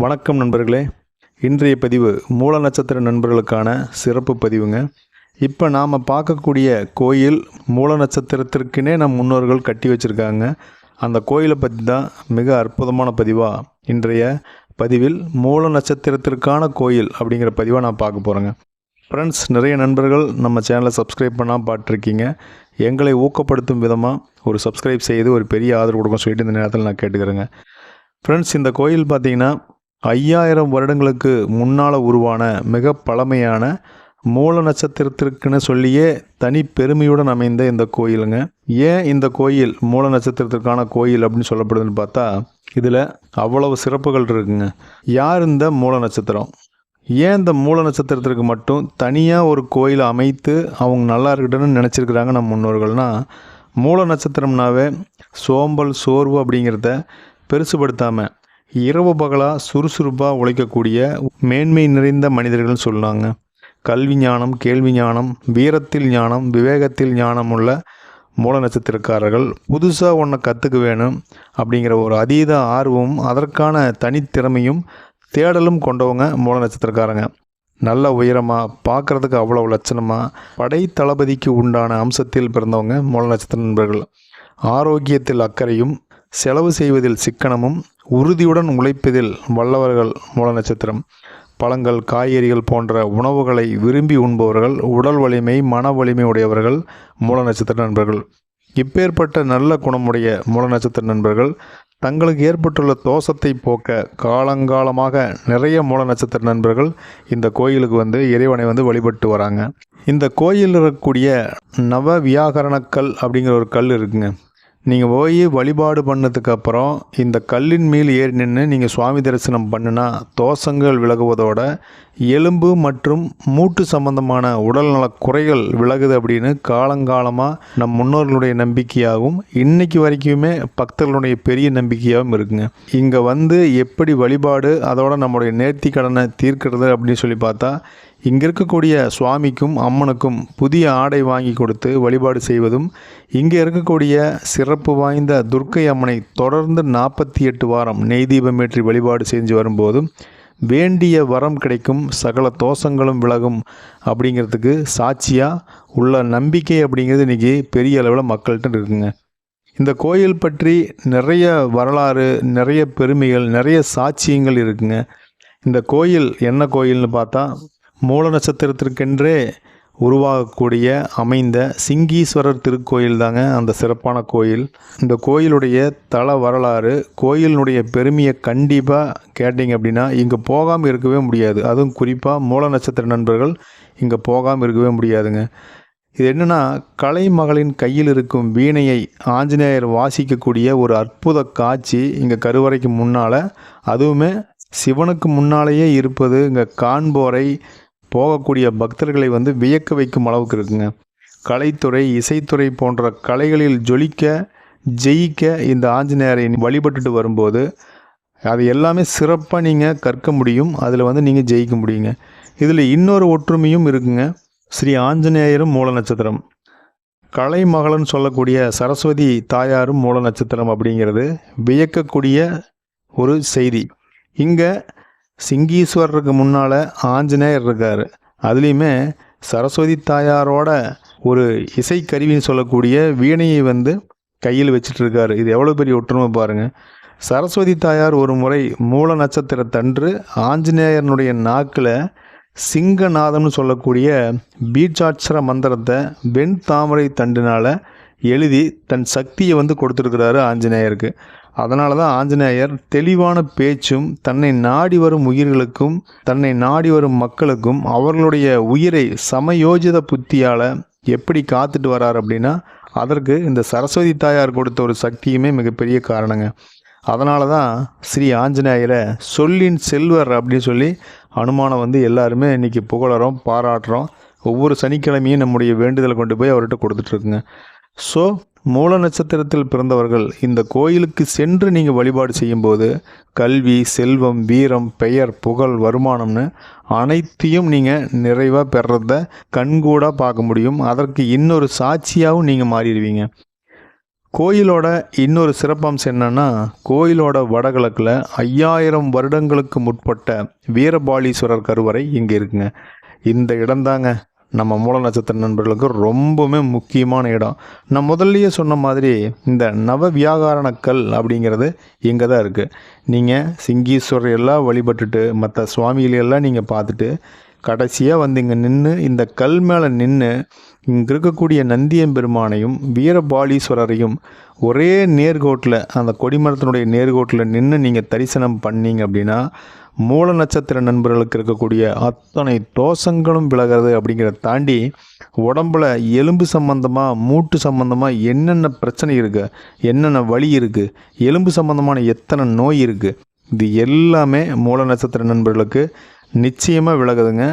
வணக்கம் நண்பர்களே. இன்றைய பதிவு மூல நட்சத்திர நண்பர்களுக்கான சிறப்பு பதிவுங்க. இப்போ நாம் பார்க்கக்கூடிய கோயில் மூல நட்சத்திரத்திற்குனே நம் முன்னோர்கள் கட்டி வச்சுருக்காங்க. அந்த கோயிலை பற்றி தான் மிக அற்புதமான பதிவாக இன்றைய பதிவில் மூல நட்சத்திரத்திற்கான கோயில் அப்படிங்கிற பதிவாக நான் பார்க்க போகிறேங்க ஃப்ரெண்ட்ஸ் நிறைய நண்பர்கள் நம்ம சேனலை சப்ஸ்கிரைப் பண்ணால் பார்த்துருக்கீங்க. எங்களை ஊக்கப்படுத்தும் விதமாக ஒரு சப்ஸ்கிரைப் செய்து ஒரு பெரிய ஆதரவு கொடுக்கும் சொல்லிட்டு இந்த நேரத்தில் நான் கேட்டுக்கிறேங்க. ஃப்ரெண்ட்ஸ் இந்த கோயில் பார்த்தீங்கன்னா ஐயாயிரம் வருடங்களுக்கு முன்னால் உருவான மிக பழமையான மூல நட்சத்திரத்திற்குன்னு சொல்லியே தனி பெருமையுடன் அமைந்த இந்த கோயிலுங்க. ஏன் இந்த கோயில் மூல நட்சத்திரத்திற்கான கோயில் அப்படின்னு சொல்லப்படுதுன்னு பார்த்தா இதில் அவ்வளவு சிறப்புகள் இருக்குங்க. யார் இந்த மூல நட்சத்திரம்? ஏன் இந்த மூல நட்சத்திரத்திற்கு மட்டும் தனியாக ஒரு கோயில் அமைத்து அவங்க நல்லா இருக்கட்டும்னு நினச்சிருக்கிறாங்க நம்ம முன்னோர்கள்னா மூல நட்சத்திரம்னாவே சோம்பல் சோர்வு அப்படிங்கிறத பெருசுபடுத்தாமல் இரவு பகலாக சுறுசுறுப்பாக உழைக்கக்கூடிய மேன்மை நிறைந்த மனிதர்கள்னு சொல்லாங்க. கல்வி ஞானம் கேள்வி ஞானம் வீரத்தில் ஞானம் விவேகத்தில் ஞானம் உள்ள மூல நட்சத்திரக்காரர்கள். புதுசாக ஒன்றை கற்றுக்க வேணும் அப்படிங்கிற ஒரு அதீத ஆர்வமும் அதற்கான தனித்திறமையும் தேடலும் கொண்டவங்க மூல நட்சத்திரக்காரங்க. நல்ல உயரமாக பார்க்குறதுக்கு அவ்வளோ லட்சணமாக படை தளபதிக்கு உண்டான அம்சத்தில் பிறந்தவங்க மூல நட்சத்திர நண்பர்கள். ஆரோக்கியத்தில் அக்கறையும் செலவு செய்வதில் சிக்கனமும் உறுதியுடன் உழைப்பதில் வல்லவர்கள் மூல நட்சத்திரம் பழங்கள் காய்கறிகள் போன்ற உணவுகளை விரும்பி உண்பவர்கள் உடல் வலிமை மன வலிமை உடையவர்கள் மூல நட்சத்திர நண்பர்கள். இப்பேற்பட்ட நல்ல குணமுடைய மூல நட்சத்திர நண்பர்கள் தங்களுக்கு ஏற்பட்டுள்ள தோஷத்தை போக்க காலங்காலமாக நிறைய மூல நட்சத்திர நண்பர்கள் இந்த கோயிலுக்கு வந்து இறைவனை வந்து வழிபட்டு வராங்க. இந்த கோயிலில் இருக்கக்கூடிய நவ வியாகரணக்கல் அப்படிங்கிற ஒரு கல் இருக்குங்க. நீங்கள் போய் வழிபாடு பண்ணதுக்கப்புறம் இந்த கல்லின் மேல் ஏறி நின்று நீங்கள் சுவாமி தரிசனம் பண்ணினா தோஷங்கள் விலகுவதோட எலும்பு மற்றும் மூட்டு சம்பந்தமான உடல்நல குறைகள் விலகுது அப்படின்னு காலங்காலமாக நம் முன்னோர்களுடைய நம்பிக்கையாகவும் இன்னைக்கு வரைக்குமே பக்தர்களுடைய பெரிய நம்பிக்கையாகவும் இருக்குங்க. இங்கே வந்து எப்படி வழிபாடு அதோட நம்முடைய நேர்த்தி கடனை தீர்க்கிறது அப்படின்னு சொல்லி பார்த்தா இங்கே இருக்கக்கூடிய சுவாமிக்கும் அம்மனுக்கும் புதிய ஆடை வாங்கி கொடுத்து வழிபாடு செய்வதும் இங்கே இருக்கக்கூடிய சிறப்பு வாய்ந்த துர்க்கை அம்மனை தொடர்ந்து நாற்பத்தி எட்டு வாரம் நெய் தீபமேற்றி வழிபாடு செஞ்சு வரும்போதும் வேண்டிய வரம் கிடைக்கும் சகல தோஷங்களும் விலகும் அப்படிங்கிறதுக்கு சாட்சியாக உள்ள நம்பிக்கை அப்படிங்கிறது இன்றைக்கி பெரிய அளவில் மக்கள்கிட்ட இருக்குங்க. இந்த கோயில் பற்றி நிறைய வரலாறு நிறைய பெருமைகள் நிறைய சாட்சியங்கள் இருக்குங்க. இந்த கோயில் என்ன கோயில்னு பார்த்தா மூல நட்சத்திரத்திற்கென்றே உருவாகக்கூடிய அமைந்த சிங்கீஸ்வரர் திருக்கோயில் தாங்க அந்த சிறப்பான கோயில். இந்த கோயிலுடைய தல வரலாறு கோயிலினுடைய பெருமையை கண்டிப்பாக கேட்டிங்க அப்படின்னா இங்கே போகாமல் இருக்கவே முடியாது. அதுவும் குறிப்பாக மூல நட்சத்திர நண்பர்கள் இங்கே போகாமல் இருக்கவே முடியாதுங்க. இது என்னென்னா கலைமகளின் கையில் இருக்கும் வீணையை ஆஞ்சநேயர் வாசிக்கக்கூடிய ஒரு அற்புத காட்சி இங்கே கருவறைக்கு முன்னால். அதுவுமே சிவனுக்கு முன்னாலேயே இருப்பது இங்கே காண்போரை போகக்கூடிய பக்தர்களை வந்து வியக்க வைக்கும் அளவுக்கு இருக்குங்க. கலைத்துறை இசைத்துறை போன்ற கலைகளில் ஜொலிக்க ஜெயிக்க இந்த ஆஞ்சநேயரை வழிபட்டுட்டு வரும்போது அது எல்லாமே சிறப்பாக நீங்கள் கற்க முடியும். அதில் வந்து நீங்கள் ஜெயிக்க முடியுங்க. இதில் இன்னொரு ஒற்றுமையும் இருக்குங்க. ஸ்ரீ ஆஞ்சநேயரும் மூல நட்சத்திரம். கலைமகளன் சொல்லக்கூடிய சரஸ்வதி தாயாரும் மூல நட்சத்திரம் அப்படிங்கிறது வியக்கக்கூடிய ஒரு செய்தி. இங்கே சிங்கீஸ்வரருக்கு முன்னால் ஆஞ்சநேயர் இருக்கார். அதுலேயுமே சரஸ்வதி தாயாரோட ஒரு இசைக்கருவின்னு சொல்லக்கூடிய வீணையை வந்து கையில் வச்சுட்டு இருக்காரு இது எவ்வளோ பெரிய ஒற்றுமை பாருங்கள் சரஸ்வதி தாயார் ஒரு முறை மூல நட்சத்திரத்தன்று ஆஞ்சநேயனுடைய நாக்கில் சிங்கநாதம்னு சொல்லக்கூடிய பீச்சாட்சர மந்திரத்தை வெண் தாமரை தண்டினால் எழுதி தன் சக்தியை வந்து கொடுத்துருக்கிறாரு ஆஞ்சநேயருக்கு. அதனால தான் ஆஞ்சநேயர் தெளிவான பேச்சும் தன்னை நாடி வரும் உயிர்களுக்கும் தன்னை நாடி வரும் மக்களுக்கும் அவர்களுடைய உயிரை சமயோஜித புத்தியால் எப்படி காத்துட்டு வரார் அப்படின்னா அதற்கு இந்த சரஸ்வதி தாயார் கொடுத்த ஒரு சக்தியுமே மிகப்பெரிய காரணங்க. அதனால தான் ஸ்ரீ ஆஞ்சநேயரை சொல்லின் செல்வர் அப்படின்னு சொல்லி அனுமானம் வந்து எல்லாருமே இன்றைக்கி புகழறோம் பாராட்டுறோம். ஒவ்வொரு சனிக்கிழமையும் நம்முடைய வேண்டுதலை கொண்டு போய் அவர்கிட்ட கொடுத்துட்ருக்குங்க ஸோ மூல நட்சத்திரத்தில் பிறந்தவர்கள் இந்த கோயிலுக்கு சென்று நீங்கள் வழிபாடு செய்யும்போது கல்வி செல்வம் வீரம் பெயர் புகழ் வருமானம்னு அனைத்தையும் நீங்கள் நிறைவாக பெறத கண்கூடாக பார்க்க முடியும். அதற்கு இன்னொரு சாட்சியாகவும் நீங்கள் மாறிடுவீங்க. கோயிலோட இன்னொரு சிறப்பம்சம் என்னன்னா கோயிலோட வடகிழக்கில் ஐயாயிரம் வருடங்களுக்கு முற்பட்ட வீரபாலீஸ்வரர் கருவறை இங்கே இருக்குங்க. இந்த இடம்தாங்க. நம்ம மூல நட்சத்திர நண்பர்களுக்கு ரொம்பவுமே முக்கியமான இடம். நான் முதல்லையே சொன்ன மாதிரி இந்த நவ வியாகாரணக்கல் அப்படிங்கிறது இங்கே தான் இருக்குது நீங்கள் சிங்கீஸ்வரர் எல்லாம் வழிபட்டுட்டு மற்ற சுவாமிகளையெல்லாம் நீங்கள் பார்த்துட்டு கடைசியாக வந்து இங்கே நின்று இந்த கல் மேலே நின்று இங்கே இருக்கக்கூடிய நந்தியம்பெருமானையும் வீரபாலீஸ்வரரையும் ஒரே நேர்கோட்டில் அந்த கொடிமரத்தினுடைய நேர்கோட்டில் நின்று நீங்கள் தரிசனம் பண்ணீங்க அப்படின்னா மூல நட்சத்திர நண்பர்களுக்கு இருக்கக்கூடிய அத்தனை தோஷங்களும் விலகிறது அப்படிங்கிறத தாண்டி உடம்புல எலும்பு சம்பந்தமாக மூட்டு சம்பந்தமாக என்னென்ன பிரச்சனை இருக்குது என்னென்ன வலி இருக்குது எலும்பு சம்பந்தமான எத்தனை நோய் இருக்குது இது எல்லாமே மூல நட்சத்திர நண்பர்களுக்கு நிச்சயமாக விலகுதுங்க.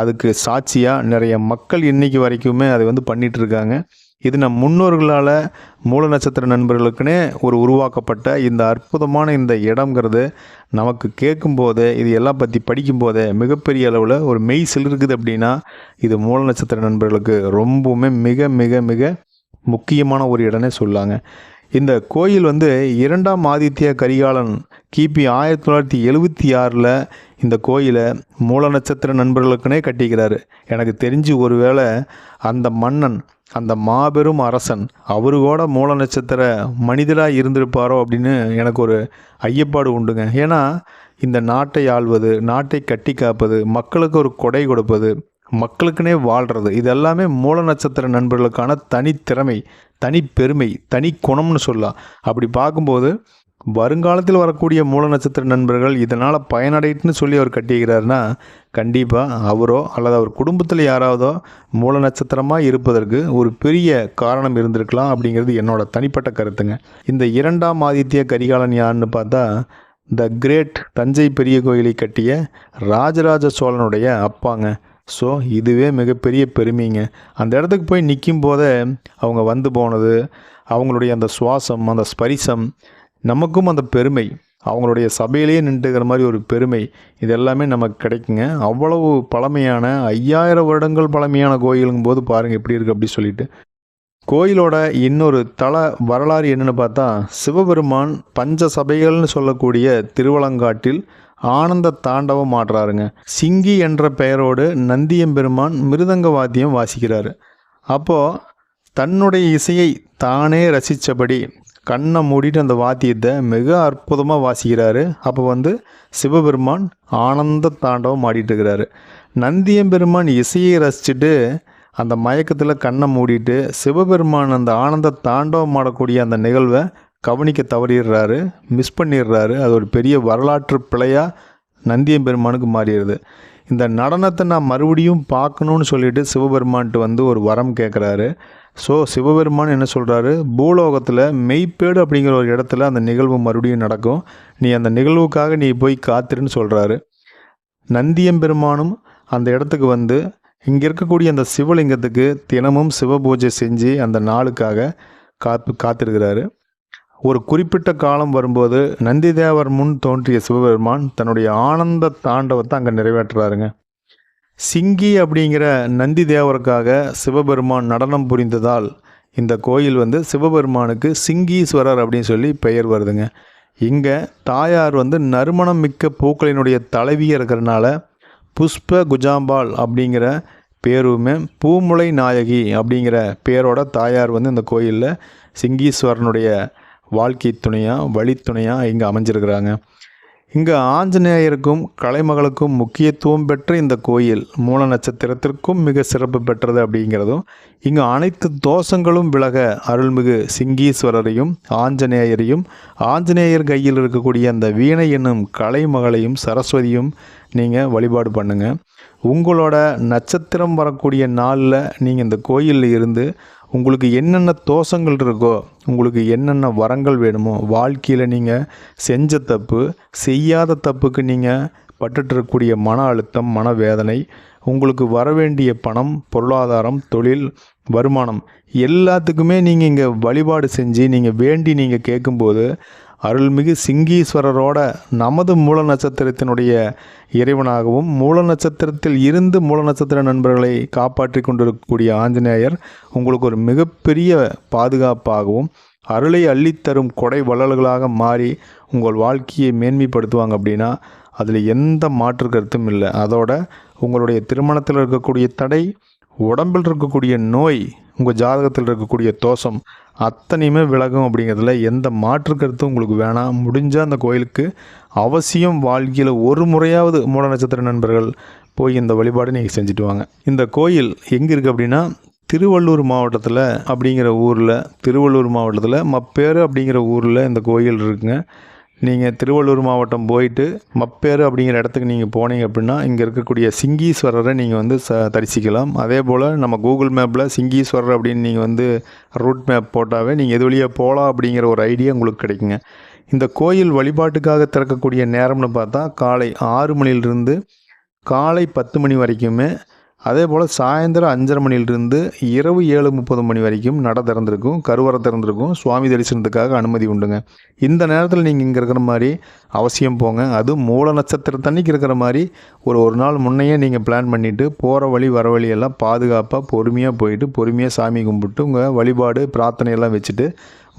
அதுக்கு சாட்சியாக நிறைய மக்கள் இன்றைக்கி வரைக்குமே அதை வந்து பண்ணிகிட்ருக்காங்க இருக்காங்க. இது நம் முன்னோர்களால் மூல நட்சத்திர நண்பர்களுக்குனே ஒரு உருவாக்கப்பட்ட இந்த அற்புதமான இந்த இடம்ங்கிறது நமக்கு கேட்கும்போது இது எல்லாம் பற்றி படிக்கும்போதே மிகப்பெரிய அளவில் ஒரு மெய் சிலிருக்குது அப்படின்னா இது மூல நட்சத்திர நண்பர்களுக்கு ரொம்பவுமே மிக மிக மிக முக்கியமான ஒரு இடம்னே சொல்லாங்க. இந்த கோயில் வந்து இரண்டாம் ஆதித்ய கரிகாலன் கிபி ஆயிரத்தி தொள்ளாயிரத்தி எழுபத்தி ஆறில் இந்த கோயிலை மூல நட்சத்திர நண்பர்களுக்குனே கட்டிக்கிறாரு. எனக்கு தெரிஞ்சு ஒருவேளை அந்த மன்னன் அந்த மாபெரும் அரசன் அவரு கூட மூல நட்சத்திர மனிதராக இருந்திருப்பாரோ அப்படின்னு எனக்கு ஒரு ஐயப்பாடு உண்டுங்க. ஏன்னா இந்த நாட்டை ஆள்வது நாட்டை கட்டி காப்பது மக்களுக்கு ஒரு கொடை கொடுப்பது மக்களுக்குனே வாழ்கிறது இது எல்லாமே மூல நட்சத்திர நண்பர்களுக்கான தனித்திறமை தனிப்பெருமை தனி குணம்னு சொல்லலாம். அப்படி பார்க்கும்போது வருங்காலத்தில் வரக்கூடிய மூல நட்சத்திர நண்பர்கள் இதனால் பயனடைட்டுன்னு சொல்லி அவர் கட்டியிருக்கிறாருன்னா கண்டிப்பாக அவரோ அல்லது அவர் குடும்பத்தில் யாராவதோ மூல நட்சத்திரமாக இருப்பதற்கு ஒரு பெரிய காரணம் இருந்திருக்கலாம் அப்படிங்கிறது என்னோட தனிப்பட்ட கருத்துங்க. இந்த இரண்டாம் ஆதித்ய கரிகாலன் யாருன்னு பார்த்தா த கிரேட் தஞ்சை பெரிய கோயிலை கட்டிய ராஜராஜ சோழனுடைய அப்பாங்க. ஸோ இதுவே மிகப்பெரிய பெருமைங்க. அந்த இடத்துக்கு போய் நிற்கும் போதே அவங்க வந்து போனது அவங்களுடைய அந்த சுவாசம் அந்த ஸ்பரிசம் நமக்கும் அந்த பெருமை. அவங்களுடைய சபையிலேயே நின்றுக்கிற மாதிரி ஒரு பெருமை. இது எல்லாமே நமக்கு கிடைக்குங்க. அவ்வளவு பழமையான ஐயாயிரம் வருடங்கள் பழமையான கோயிலுங்கும் போது பாருங்கள் எப்படி இருக்குது அப்படி சொல்லிட்டு. கோயிலோட இன்னொரு தல வரலாறு என்னன்னு பார்த்தா சிவபெருமான் பஞ்ச சபைகள்னு சொல்லக்கூடிய திருவலங்காட்டில் ஆனந்த தாண்டவம் ஆடுறாருங்க. சிங்கி என்ற பெயரோடு நந்தியம்பெருமான் மிருதங்க வாத்தியம் வாசிக்கிறாரு. அப்போது தன்னுடைய இசையை தானே ரசித்தபடி கண்ணை மூடிட்டு அந்த வாத்தியத்தை மிக அற்புதமாக வாசிக்கிறாரு. அப்போ வந்து சிவபெருமான் ஆனந்த தாண்டவம் ஆடிட்டு இருக்கிறாரு நந்தியம்பெருமான் இசையை ரசிச்சுட்டு அந்த மயக்கத்தில் கண்ணை மூடிட்டு சிவபெருமான் அந்த ஆனந்த தாண்டவம் ஆடக்கூடிய அந்த நிகழ்வை கவனிக்க தவறிடுறாரு மிஸ் பண்ணிடுறாரு. அது ஒரு பெரிய வரலாற்று பிழையாக நந்தியம்பெருமானுக்கு மாறிடுது. இந்த நடனத்தை நான் மறுபடியும் பார்க்கணுன்னு சொல்லிட்டு சிவபெருமான்ட்டு வந்து ஒரு வரம் கேட்குறாரு ஸோ சிவபெருமான் என்ன சொல்கிறாரு பூலோகத்தில் மெய்ப்பேடு அப்படிங்கிற ஒரு இடத்துல அந்த நிகழ்வு மறுபடியும் நடக்கும். நீ அந்த நிகழ்வுக்காக நீ போய் காத்திருன்னு சொல்கிறாரு நந்தியம்பெருமானும் அந்த இடத்துக்கு வந்து இங்கே இருக்கக்கூடிய அந்த சிவலிங்கத்துக்கு தினமும் சிவ பூஜை செஞ்சு அந்த நாளுக்காக காத்து காத்திருக்கிறாரு. ஒரு குறிப்பிட்ட காலம் வரும்போது நந்திதேவர் முன் தோன்றிய சிவபெருமான் தன்னுடைய ஆனந்த தாண்டவத்தை அங்கே நிறைவேற்றுறாருங்க. சிங்கி அப்படிங்கிற நந்தி தேவருக்காக சிவபெருமான் நடனம் புரிந்ததால் இந்த கோயில் வந்து சிவபெருமானுக்கு சிங்கீஸ்வரர் அப்படின்னு சொல்லி பெயர் வருதுங்க. இங்கே தாயார் வந்து நறுமணம் மிக்க பூக்களினுடைய தலைவியாக இருக்கிறனால புஷ்ப குஜாம்பாள் அப்படிங்கிற பேருமே பூமுலை நாயகி அப்படிங்கிற பேரோட தாயார் வந்து இந்த கோயிலில் சிங்கீஸ்வரனுடைய வாழ்க்கை துணையாக வழித்துணையாக இங்கே அமைஞ்சிருக்கிறாங்க. இங்கே ஆஞ்சநேயருக்கும் கலைமகளுக்கும் முக்கியத்துவம் பெற்ற இந்த கோயில் மூல நட்சத்திரத்திற்கும் மிக சிறப்பு பெற்றது அப்படிங்கிறதும் இங்கே அனைத்து தோஷங்களும் விலக அருள்மிகு சிங்கீஸ்வரரையும் ஆஞ்சநேயரையும் ஆஞ்சநேயர் கையில் இருக்கக்கூடிய அந்த வீணை என்னும் கலைமகளையும் சரஸ்வதியும் நீங்கள் வழிபாடு பண்ணுங்கள் உங்களோட நட்சத்திரம் வரக்கூடிய நாளில் நீங்கள் இந்த கோயிலில் இருந்து உங்களுக்கு என்னென்ன தோஷங்கள் இருக்கோ உங்களுக்கு என்னென்ன வரங்கள் வேணுமோ வாழ்க்கையில் நீங்கள் செஞ்ச தப்பு செய்யாத தப்புக்கு நீங்கள் பட்டுட்ருக்கக்கூடிய மன அழுத்தம் மனவேதனை உங்களுக்கு வர வேண்டிய பணம் பொருளாதாரம் தொழில் வருமானம் எல்லாத்துக்குமே நீங்கள் இங்கே வழிபாடு செஞ்சு நீங்கள் வேண்டி நீங்கள் கேட்கும்போது அருள்மிகு சிங்கீஸ்வரரோட நமது மூல நட்சத்திரத்தினுடைய இறைவனாகவும் மூல நட்சத்திரத்தில் இருந்து மூல நட்சத்திர நண்பர்களை காப்பாற்றி கொண்டிருக்கக்கூடிய ஆஞ்சநேயர் உங்களுக்கு ஒரு மிகப்பெரிய பாதுகாப்பாகவும் அருளை அள்ளித்தரும் கொடை வள்ளல்களாக மாறி உங்கள் வாழ்க்கையை மேன்மைப்படுத்துவாங்க அப்படின்னா அதில் எந்த மாற்று கருத்தும் இல்லை. அதோட உங்களுடைய திருமணத்தில் இருக்கக்கூடிய தடை உடம்பில் இருக்கக்கூடிய நோய் உங்கள் ஜாதகத்தில் இருக்கக்கூடிய தோஷம் அத்தனையுமே விலகும் அப்படிங்கிறதுல எந்த மாற்று கருத்தும் உங்களுக்கு வேணாம். முடிஞ்சால் அந்த கோயிலுக்கு அவசியம் வாழ்க்கையில் ஒரு முறையாவது மூல நட்சத்திர நண்பர்கள் போய் இந்த வழிபாடு நீங்கள் செஞ்சுட்டு வாங்க. இந்த கோயில் எங்கே இருக்குது அப்படின்னா திருவள்ளூர் மாவட்டத்தில் அப்படிங்கிற ஊரில் திருவள்ளூர் மாவட்டத்தில் மப்பேறு அப்படிங்கிற ஊரில் இந்த கோயில் இருக்குங்க. நீங்கள் திருவள்ளூர் மாவட்டம் போயிட்டு மப்பேறு அப்படிங்கிற இடத்துக்கு நீங்கள் போனீங்க அப்படின்னா இங்கே இருக்கக்கூடிய சிங்கீஸ்வரரை நீங்கள் வந்து ச தரிசிக்கலாம். அதே போல் நம்ம கூகுள் மேப்பில் சிங்கீஸ்வரர் அப்படின்னு நீங்கள் வந்து ரூட் மேப் போட்டாவே நீங்கள் எது வழியாக போகலாம் அப்படிங்கிற ஒரு ஐடியா உங்களுக்கு கிடைக்குங்க. இந்த கோயில் வழிபாட்டுக்காக திறக்கக்கூடிய நேரம்னு பார்த்தா காலை ஆறு மணிலிருந்து காலை பத்து மணி வரைக்குமே அதே போல் சாயந்தரம் அஞ்சரை மணிலிருந்து இரவு ஏழு முப்பது மணி வரைக்கும் நட திறந்திருக்கும் கருவறை திறந்திருக்கும். சுவாமி தரிசனத்துக்காக அனுமதி உண்டுங்க. இந்த நேரத்தில் நீங்கள் இங்கே இருக்கிற மாதிரி அவசியம் போங்க. அதுவும் மூல நட்சத்திரத்தன்னைக்கு இருக்கிற மாதிரி ஒரு ஒரு நாள் முன்னையே நீங்கள் பிளான் பண்ணிவிட்டு போகிற வழி வர வழியெல்லாம் பாதுகாப்பாக பொறுமையாக போயிட்டு பொறுமையாக சாமி கும்பிட்டு உங்கள் வழிபாடு பிரார்த்தனையெல்லாம் வச்சுட்டு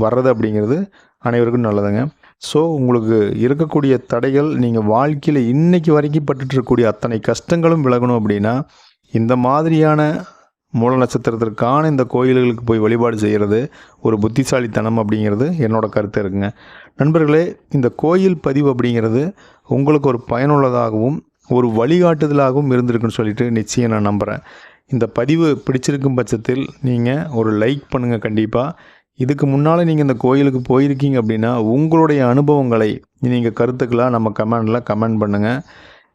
வர்றது அப்படிங்கிறது அனைவருக்கும் நல்லதுங்க. ஸோ உங்களுக்கு இருக்கக்கூடிய தடைகள் நீங்கள் வாழ்க்கையில் இன்றைக்கி வரைக்கும் பட்டுட்டிருக்கக்கூடிய அத்தனை கஷ்டங்களும் விலகணும் அப்படின்னா இந்த மாதிரியான மூல நட்சத்திரத்திற்கான இந்த கோயில்களுக்கு போய் வழிபாடு செய்கிறது ஒரு புத்திசாலித்தனம் அப்படிங்கிறது என்னோட கருத்து இருக்குங்க. நண்பர்களே இந்த கோயில் பதிவு அப்படிங்கிறது உங்களுக்கு ஒரு பயனுள்ளதாகவும் ஒரு வழிகாட்டுதலாகவும் இருந்திருக்குன்னு சொல்லிட்டு நிச்சயம் நான் நம்புகிறேன் இந்த பதிவு பிடிச்சிருக்கும் பட்சத்தில் நீங்கள் ஒரு லைக் பண்ணுங்கள் கண்டிப்பாக இதுக்கு முன்னால் நீங்கள் இந்த கோயிலுக்கு போயிருக்கீங்க அப்படின்னா உங்களுடைய அனுபவங்களை நீங்கள் கருத்துக்களாக நம்ம கமெண்டில் கமெண்ட் பண்ணுங்கள்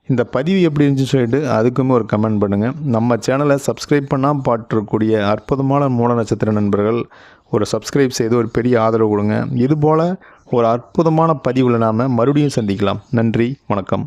இந்த பதிவு எப்படி இருந்துச்சு சொல்லிட்டு அதுக்குமே ஒரு கமெண்ட் பண்ணுங்கள் நம்ம சேனலை சப்ஸ்கிரைப் பண்ணால் பாட்டிருக்கக்கூடிய அற்புதமான மூல நட்சத்திர நண்பர்கள் ஒரு சப்ஸ்கிரைப் செய்து ஒரு பெரிய ஆதரவு கொடுங்க. இதுபோல் ஒரு அற்புதமான பதிவில் நாம் மறுபடியும் சந்திக்கலாம். நன்றி வணக்கம்.